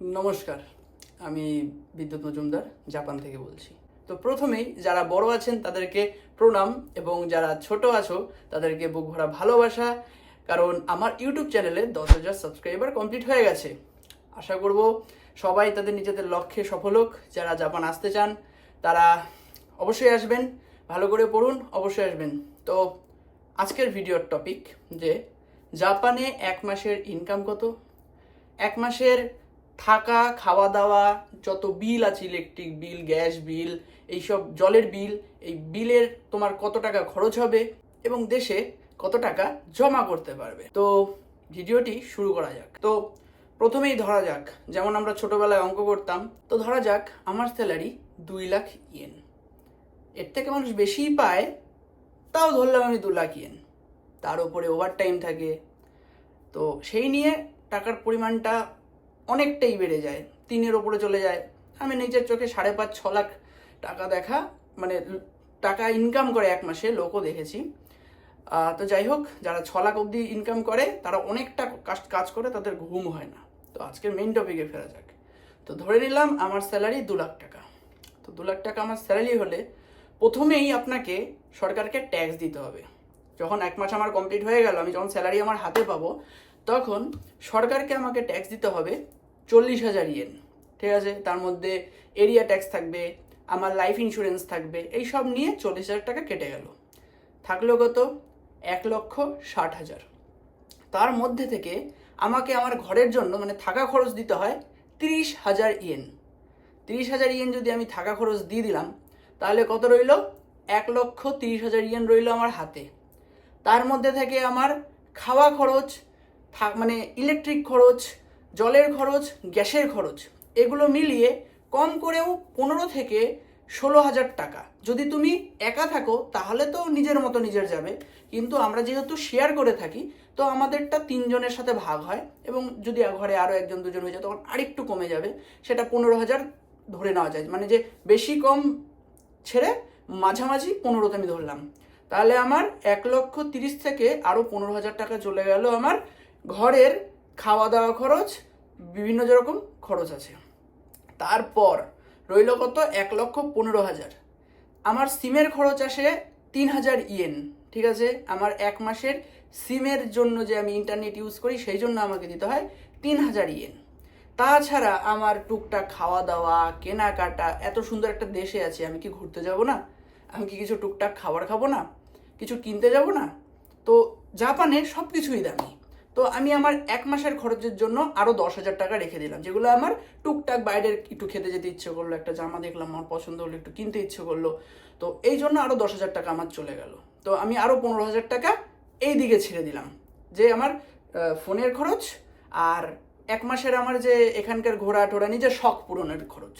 নমস্কার, আমি বিদ্যুৎ মজুমদার, জাপান থেকে বলছি। তো প্রথমেই যারা বড় আছেন, তাদেরকে প্রণাম এবং যারা ছোট আছো, তাদেরকে বুক ভরা ভালোবাসা, কারণ আমার ইউটিউব চ্যানেলে দশ হাজার সাবস্ক্রাইবার কমপ্লিট হয়ে গেছে। আশা করব সবাই তাদের নিজেদের লক্ষ্যে সফল হোক। যারা জাপান আসতে চান, তারা অবশ্যই আসবেন। ভালো করে পড়ুন, অবশ্যই আসবেন। তো আজকের ভিডিওর টপিক যে, জাপানে এক মাসের ইনকাম কত? এক মাসের থাকা খাওয়া দাওয়া যত বিল আছে ইলেকট্রিক বিল গ্যাস বিল এইসব জলের বিল এই বিলের তোমার কত টাকা খরচ হবে এবং দেশে কত টাকা জমা করতে পারবে। তো ভিডিওটি শুরু করা যাক। তো প্রথমেই ধরা যাক, যেমন আমরা ছোটবেলায় অঙ্ক করতাম, তো ধরা যাক আমার স্যালারি দুই লাখ ইয়েন এর থেকে মানুষ বেশিই পায়, তাও ধরলাম আমি দু লাখ ইয়েন তার উপরে ওভার টাইম থাকে। তো সেই নিয়ে টাকার পরিমাণটা অনেকটাই বেড়ে যায়, তিনের ওপরে চলে যায়। আমি নিজের চোখে সাড়ে পাঁচ, ছ লাখ টাকা দেখা মানে টাকা ইনকাম করে এক মাসে, লোকও দেখেছি। তো যাই হোক, যারা ছ লাখ অবধি ইনকাম করে, তারা অনেকটা কাজ করে, তাদের ঘুম হয় না। তো আজকের মেইন টপিকে ফেরা যাক। তো ধরে নিলাম আমার স্যালারি দু লাখ টাকা। তো দু লাখ টাকা আমার স্যালারি হলে প্রথমেই আপনাকে সরকারকে ট্যাক্স দিতে হবে। যখন এক মাস আমার কমপ্লিট হয়ে গেল, আমি যখন স্যালারি আমার হাতে পাবো, তখন সরকারকে আমাকে ট্যাক্স দিতে হবে চল্লিশ হাজার ইয়েন ঠিক আছে? তার মধ্যে এরিয়া ট্যাক্স থাকবে, আমার লাইফ ইন্স্যুরেন্স থাকবে, এই সব নিয়ে চল্লিশ হাজার টাকা কেটে গেল। থাকল কত? এক লক্ষ ষাট হাজার। তার মধ্যে থেকে আমাকে আমার ঘরের জন্য মানে থাকা খরচ দিতে হয় তিরিশ হাজার ইয়েন তিরিশ হাজার ইয়েন যদি আমি থাকা খরচ দিয়ে দিলাম, তাহলে কত রইল? এক লক্ষ তিরিশ হাজার ইয়েন রইল আমার হাতে। তার মধ্যে থেকে আমার খাওয়া খরচ মানে ইলেকট্রিক খরচ জলের খরচ, গ্যাসের খরচ, এগুলো মিলিয়ে কম করেও পনেরো থেকে ষোলো হাজার টাকা। যদি তুমি একা থাকো, তাহলে তো নিজের মতো নিজের যাবে। কিন্তু আমরা যেহেতু শেয়ার করে থাকি, তো আমাদেরটা তিনজনের সাথে ভাগ হয় এবং যদি ঘরে আরও একজন, দুজন হয়ে যায়, তখন আরেকটু কমে যাবে। সেটা পনেরো হাজার ধরে নেওয়া যায়। মানে যে বেশি কম ছেড়ে মাঝামাঝি পনেরোতে আমি ধরলাম। তাহলে আমার এক লক্ষ তিরিশ থেকে আরও পনেরো হাজার টাকা চলে গেল আমার ঘরের খাওয়া দাওয়া খরচ বিভিন্ন যেরকম খরচ আছে। তারপর রইল কত? এক লক্ষ পনেরো হাজার। আমার সিমের খরচ আসে তিন হাজার ইয়েন, ঠিক আছে? আমার এক মাসের সিমের জন্য যে আমি ইন্টারনেট ইউজ করি, সেই জন্য আমাকে দিতে হয় তিন হাজার ইয়েন। তাছাড়া আমার টুকটাক খাওয়া দাওয়া কেনাকাটা, এত সুন্দর একটা দেশে আছে, আমি কি ঘুরতে যাব না? আমি কি কিছু টুকটাক খাবার খাব না? কিছু কিনতে যাব না? তো জাপানে সব কিছুই দামি। তো আমি আমার এক মাসের খরচের জন্য আরও দশ হাজার টাকা রেখে দিলাম, যেগুলো আমার টুকটাক বাইরের একটু খেতে যেতে ইচ্ছে করল, একটা জামা দেখলাম, আমার পছন্দ হলো, একটু কিনতে ইচ্ছে করল। তো এই জন্য আরও দশ হাজার টাকা আমার চলে গেল। তো আমি আরও পনেরো হাজার টাকা এই দিকে ছেড়ে দিলাম, যে আমার ফোনের খরচ আর এক মাসের আমার যে এখানকার ঘোরা টোরা নিজের শখ পূরণের খরচ,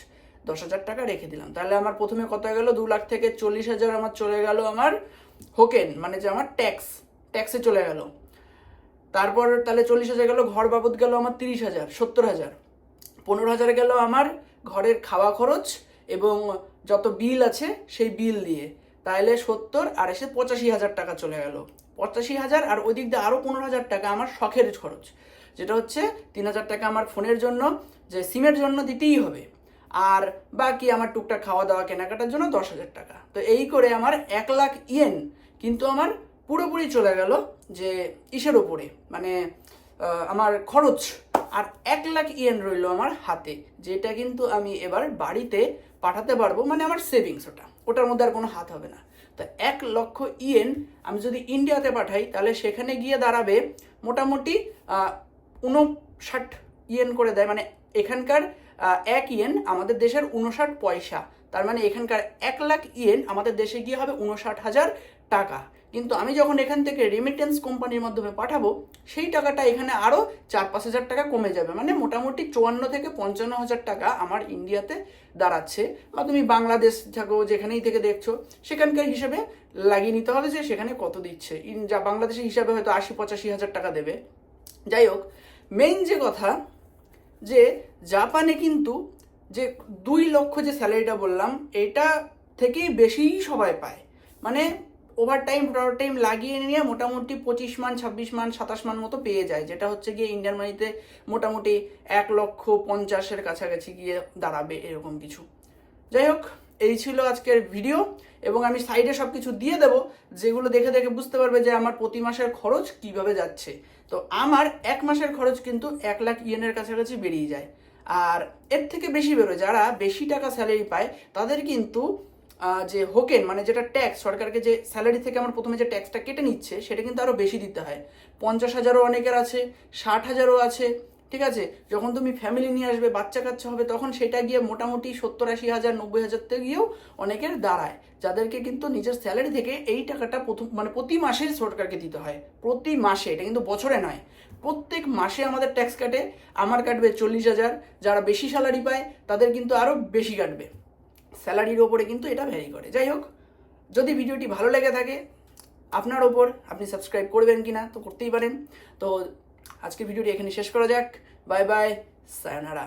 দশ হাজার টাকা রেখে দিলাম। তাহলে আমার প্রথমে কত গেল? দু লাখ থেকে চল্লিশ হাজার আমার চলে গেল আমার, হোকেন মানে যে আমার ট্যাক্স, ট্যাক্সে চলে গেল। তারপর তাহলে চল্লিশ হাজার গেল, ঘর বাবদ গেল আমার তিরিশ হাজার, সত্তর হাজার। পনেরো হাজার গেল আমার ঘরের খাওয়া খরচ এবং যত বিল আছে সেই বিল দিয়ে। তাহলে সত্তর আর এসে পঁচাশি হাজার টাকা চলে গেল। পঁচাশি হাজার আর ওই দিক দিয়ে আরও পনেরো হাজার টাকা আমার শখের খরচ। যেটা হচ্ছে তিন হাজার টাকা আমার ফোনের জন্য, যে সিমের জন্য দিতেই হবে। আর বাকি আমার টুকটাক খাওয়া দাওয়া কেনাকাটার জন্য দশ হাজার টাকা। তো এই করে আমার এক লাখ ইয়েন কিন্তু আমার পুরোপুরি চলে গেল যে ইসের ওপরে মানে আমার খরচ আর এক লাখ ইয়েন রইল আমার হাতে, যেটা কিন্তু আমি এবার বাড়িতে পাঠাতে পারব মানে আমার সেভিংস ওটা। ওটার মধ্যে আর কোনো হাত হবে না। তো এক লক্ষ ইয়েন আমি যদি ইন্ডিয়াতে পাঠাই, তাহলে সেখানে গিয়ে দাঁড়াবে মোটামুটি উনষাট ইয়েন করে দেয় মানে এখানকার এক ইয়েন আমাদের দেশের উনষাট পয়সা। তার মানে এখানকার এক লাখ ইয়েন আমাদের দেশে গিয়ে হবে উনষাট হাজার টাকা। কিন্তু আমি যখন এখান থেকে রেমিটেন্স কোম্পানির মাধ্যমে পাঠাবো, সেই টাকাটা এখানে আরও চার পাঁচ হাজার টাকা কমে যাবে। মানে মোটামুটি চুয়ান্ন থেকে পঞ্চান্ন হাজার টাকা আমার ইন্ডিয়াতে দাঁড়াচ্ছে। বা তুমি বাংলাদেশ থাকো, যেখানেই থেকে দেখছ, সেখানকার হিসেবে লাগিয়ে নিতে হবে যে সেখানে কত দিচ্ছে। ইন, যা বাংলাদেশের হিসাবে হয়তো আশি পঁচাশি হাজার টাকা দেবে। যাই হোক মেইন যে কথা, যে জাপানে কিন্তু যে দুই লক্ষ যে স্যালারিটা বললাম, এটা থেকেই বেশিই সবাই পায়। মানে ওভার টাইম টোটাল টাইম লাগিয়ে নিয়ে মোটামুটি পঁচিশ মান, ছাব্বিশ মান, সাতাশ মান মতো পেয়ে যায়, যেটা হচ্ছে গিয়ে ইন্ডিয়ান মানিতে মোটামুটি এক লক্ষ পঞ্চাশের কাছাকাছি গিয়ে দাঁড়াবে এরকম কিছু। যাই হোক, এই ছিল আজকের ভিডিও এবং আমি সাইডে সব কিছু দিয়ে দেবো, যেগুলো দেখে দেখে বুঝতে পারবে যে আমার প্রতি মাসের খরচ কীভাবে যাচ্ছে। তো আমার এক মাসের খরচ কিন্তু এক লাখ ইয়েনের কাছাকাছি বেরিয়ে যায়। আর এর থেকে বেশি বেরোয়, যারা বেশি টাকা স্যালারি পায়, তাদের কিন্তু যে হোকেন মানে যেটা ট্যাক্স সরকারকে যে স্যালারি থেকে আমার প্রথমে যে ট্যাক্সটা কেটে নিচ্ছে, সেটা কিন্তু আরও বেশি দিতে হয়। পঞ্চাশ হাজারও অনেকের আছে, ষাট হাজারও আছে, ঠিক আছে? যখন তুমি ফ্যামিলি নিয়ে আসবে, বাচ্চা কাচ্চা হবে, তখন সেটা গিয়ে মোটামুটি সত্তর আশি হাজার, নব্বই হাজার থেকে গিয়েও অনেকের দাঁড়ায়। যাদেরকে কিন্তু নিজের স্যালারি থেকে এই টাকাটা প্রথম মানে প্রতি মাসে সরকারকে দিতে হয়। প্রতি মাসে, এটা কিন্তু বছরে নয়। প্রত্যেক মাসে আমাদের ট্যাক্স কাটে, আমার কাটবে চল্লিশ হাজার, যারা বেশি স্যালারি পায়, তাদের কিন্তু আরও বেশি কাটবে। স্যালারির ওপরে কিন্তু এটা ভ্যারি করে। যাই হোক যদি ভিডিওটি ভালো লেগে থাকে, আপনার ওপর আপনি সাবস্ক্রাইব করবেন কি না তো করতেই পারেন। তো আজকে ভিডিওটি এখানে শেষ করা যাক। Bye bye sayonara